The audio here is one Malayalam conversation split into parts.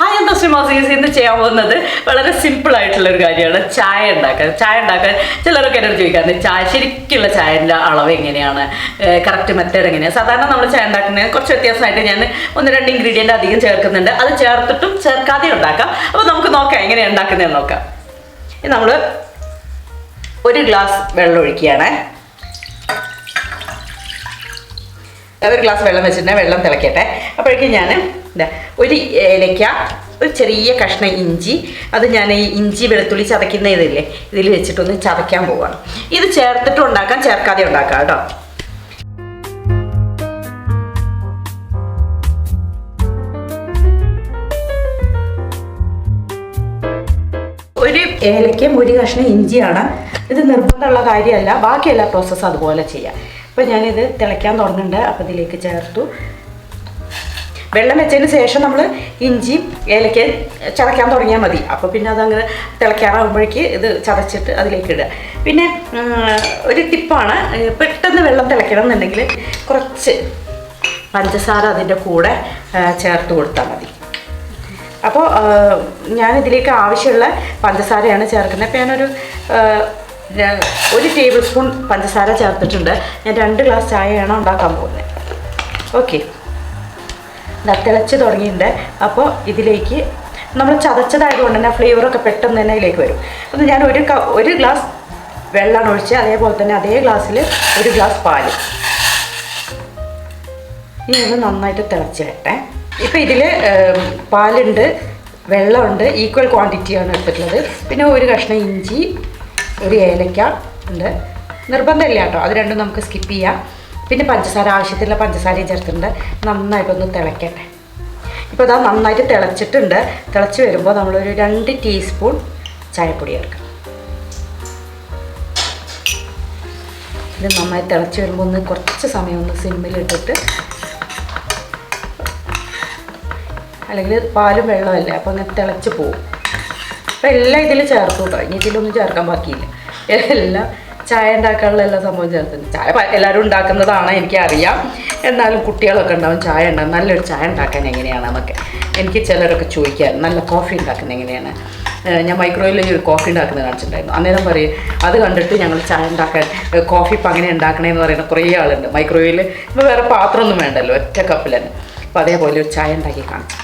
ഹായ് എന്താ ശ്രീമാസീസ് ഇന്ന് ചെയ്യാൻ പോകുന്നത് വളരെ സിമ്പിൾ ആയിട്ടുള്ള ഒരു കാര്യമാണ്. ചായ ഉണ്ടാക്കാൻ. ചായ ഉണ്ടാക്കാൻ ചിലരൊക്കെ എന്നോട് ചോദിക്കാറുണ്ട് ചായ ശരിക്കുള്ള ചായന്റെ അളവ് എങ്ങനെയാണ്? കറക്റ്റ് മെത്തേഡ് എങ്ങനെയാണ്? സാധാരണ നമ്മൾ ചായ ഉണ്ടാക്കുന്നത് കുറച്ച് വ്യത്യാസമായിട്ട് ഞാൻ ഒന്ന് രണ്ട് ഇൻഗ്രീഡിയന്റ് അധികം ചേർക്കുന്നുണ്ട്. അത് ചേർത്തിട്ടും ചേർക്കാതെ ഉണ്ടാക്കാം. അപ്പോൾ നമുക്ക് നോക്കാം എങ്ങനെയാണ് ഉണ്ടാക്കുന്നതെന്ന് നോക്കാം. നമ്മൾ ഒരു ഗ്ലാസ് വെള്ളം ഒഴിക്കുകയാണ്. ഒരു ഗ്ലാസ് വെള്ളം വെച്ചിട്ടുണ്ടെങ്കിൽ വെള്ളം തിളക്കട്ടെ. അപ്പോഴേക്കും ഞാൻ എന്താ ഒരു ഏലയ്ക്ക ഒരു ചെറിയ കഷ്ണം ഇഞ്ചി അത് ഞാൻ ഈ ഇഞ്ചി വെളുത്തുള്ളി ചതയ്ക്കുന്ന ഇതില്ലേ ഇതിൽ വെച്ചിട്ടൊന്ന് ചതയ്ക്കാൻ പോവാണ്. ഇത് ചേർത്തിട്ട് ഉണ്ടാക്കാം ചേർക്കാതെ ഉണ്ടാക്കാം കേട്ടോ. ഒരു ഏലയ്ക്കും ഒരു കഷ്ണം ഇഞ്ചിയാണ്. ഇത് നിർബന്ധമുള്ള കാര്യമല്ല ബാക്കി എല്ലാ പ്രോസസ്സും അതുപോലെ ചെയ്യാം. അപ്പോൾ ഞാനിത് തിളയ്ക്കാൻ തുടങ്ങുന്നുണ്ട് അപ്പോൾ ഇതിലേക്ക് ചേർത്തു. വെള്ളം വെച്ചതിന് ശേഷം നമ്മൾ ഇഞ്ചി ഏലക്ക ചതയ്ക്കാൻ തുടങ്ങിയാൽ മതി. അപ്പോൾ പിന്നെ അതങ്ങനെ തിളയ്ക്കാറാകുമ്പോഴേക്ക് ഇത് ചതച്ചിട്ട് അതിലേക്ക് ഇടുക. പിന്നെ ഒരു ടിപ്പാണ് പെട്ടെന്ന് വെള്ളം തിളയ്ക്കണം എന്നുണ്ടെങ്കിൽ കുറച്ച് പഞ്ചസാര അതിന്റെ കൂടെ ചേർത്ത് കൊടുത്താൽ മതി. അപ്പോൾ ഞാൻ ഇതിലേക്ക് ആവശ്യമുള്ള പഞ്ചസാരയാണ് ചേർക്കുന്നത്. അപ്പോൾ ഞാനൊരു ഒരു ടേബിൾ സ്പൂൺ പഞ്ചസാര ചേർത്തിട്ടുണ്ട്. ഞാൻ രണ്ട് ഗ്ലാസ് ചായയാണ് ഉണ്ടാക്കാൻ പോകുന്നത്. ഓക്കെ. തിളച്ച് തുടങ്ങിയിട്ടുണ്ട്. അപ്പോൾ ഇതിലേക്ക് നമ്മൾ ചതച്ചതായതുകൊണ്ട് തന്നെ ഫ്ലേവറൊക്കെ പെട്ടെന്ന് തന്നെ ഇതിലേക്ക് വരും. അപ്പോൾ ഞാൻ ഒരു ഒരു ഗ്ലാസ് വെള്ളമാണ് ഒഴിച്ച് അതേപോലെ തന്നെ അതേ ഗ്ലാസ്സിൽ ഒരു ഗ്ലാസ് പാൽ. ഇനി ഒന്ന് നന്നായിട്ട് തിളച്ച് വരട്ടെ ഇപ്പം ഇതിൽ പാലുണ്ട് വെള്ളമുണ്ട് ഈക്വൽ ക്വാണ്ടിറ്റിയാണ് എടുത്തിട്ടുള്ളത്. പിന്നെ ഒരു കഷ്ണം ഇഞ്ചി ഒരു ഏലക്ക ഉണ്ട്. നിർബന്ധമില്ല കേട്ടോ. അത് രണ്ടും നമുക്ക് സ്കിപ്പ് ചെയ്യാം. പിന്നെ പഞ്ചസാര ആവശ്യത്തിലുള്ള പഞ്ചസാരയും ചേർത്തിട്ടുണ്ട്. നന്നായിട്ടൊന്ന് തിളയ്ക്കട്ടെ ഇപ്പോൾ ഇതാ നന്നായിട്ട് തിളച്ചിട്ടുണ്ട്. തിളച്ച് വരുമ്പോൾ നമ്മളൊരു രണ്ട് ടീസ്പൂൺ ചായപ്പൊടി ചേർക്കാം. ഇത് നന്നായി തിളച്ച് വരുമ്പോൾ ഒന്ന് കുറച്ച് സമയം ഒന്ന് സിമ്മിലിട്ടിട്ട് അല്ലെങ്കിൽ പാലും വെള്ളമല്ലേ അപ്പോൾ അങ്ങനെ തിളച്ച് പോവും. അപ്പോൾ എല്ലാം ഇതിൽ ചേർത്തു കേട്ടോ ഇനി ഇതിലൊന്നും ചേർക്കാൻ ബാക്കിയില്ല. എല്ലാം ചായ ഉണ്ടാക്കാനുള്ള എല്ലാ സംഭവം ചേർത്തിട്ടുണ്ട്. ചായ എല്ലാവരും ഉണ്ടാക്കുന്നതാണ് എനിക്കറിയാം. എന്നാലും കുട്ടികളൊക്കെ ഉണ്ടാവും ചായ ഉണ്ടാകും നല്ലൊരു ചായ ഉണ്ടാക്കാൻ എങ്ങനെയാണെന്നൊക്കെ എനിക്ക് ചിലരൊക്കെ ചോദിക്കാൻ നല്ല കോഫി ഉണ്ടാക്കുന്നത് എങ്ങനെയാണ്? ഞാൻ മൈക്രോവേവിൽ ഒരു കോഫി ഉണ്ടാക്കുന്നത് കാണിച്ചിട്ടുണ്ടായിരുന്നു. അന്നേരം പറയും അത് കണ്ടിട്ട് ഞങ്ങൾ ചായ ഉണ്ടാക്കാൻ കോഫി ഇപ്പം അങ്ങനെ ഉണ്ടാക്കണേന്ന് പറയുന്ന കുറേ ആളുണ്ട്. മൈക്രോവേവിൽ ഇപ്പോൾ വേറെ പാത്രമൊന്നും വേണ്ടല്ലോ ഒറ്റ കപ്പിൽ തന്നെ. അപ്പോൾ അതേപോലെ ഒരു ചായ ഉണ്ടാക്കി കാണിച്ചു.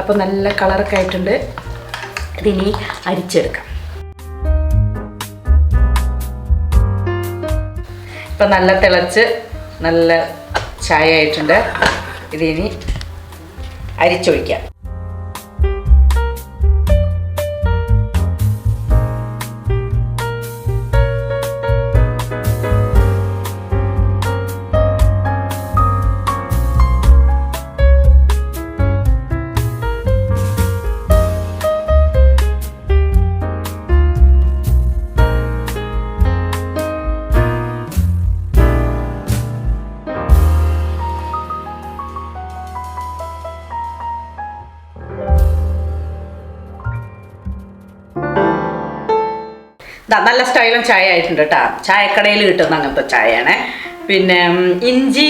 അപ്പോൾ നല്ല കളറൊക്കെ ആയിട്ടുണ്ട്. ഇതിനി അരിച്ചെടുക്കാം. ഇപ്പം നല്ല തിളച്ച് നല്ല ചായ ആയിട്ടുണ്ട്. ഇതിനി അരിച്ചൊഴിക്കാം. ദാ നല്ല സ്റ്റൈലും ചായ ആയിട്ടുണ്ട് കേട്ടോ. ചായക്കടയിൽ കിട്ടുന്ന അങ്ങനത്തെ ചായയാണ്. പിന്നെ ഇഞ്ചി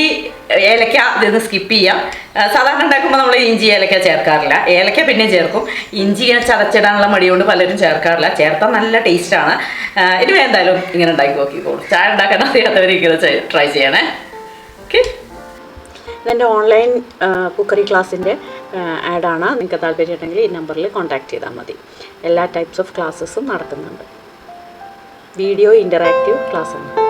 ഏലക്ക ഇതൊന്ന് സ്കിപ്പ് ചെയ്യാം. സാധാരണ ഉണ്ടാക്കുമ്പോൾ നമ്മൾ ഇഞ്ചി ഏലക്ക ചേർക്കാറില്ല. ഏലക്ക പിന്നെയും ചേർക്കും. ഇഞ്ചി ഇങ്ങനെ ചതച്ചിടാനുള്ള മടി കൊണ്ട് പലരും ചേർക്കാറില്ല. ചേർത്താൽ നല്ല ടേസ്റ്റാണ് ഇനി എന്തായാലും ഇങ്ങനെ ഉണ്ടാക്കി നോക്കിക്കോളൂ ചായ ഉണ്ടാക്കാൻ അറിയാത്തവർ ഇങ്ങനെ ട്രൈ ചെയ്യണേ. ഓക്കെ ഇതെന്റെ ഓൺലൈൻ കുക്കറി ക്ലാസ്സിന്റെ ആഡാണ് നിങ്ങൾക്ക് താല്പര്യം ഉണ്ടെങ്കിൽ ഈ നമ്പറിൽ കോൺടാക്ട് ചെയ്താൽ മതി. എല്ലാ ടൈപ്സ് ഓഫ് ക്ലാസ്സസും നടത്തുന്നുണ്ട്. വീഡിയോ ഇന്ററാക്റ്റീവ് ക്ലാസ്സാണ്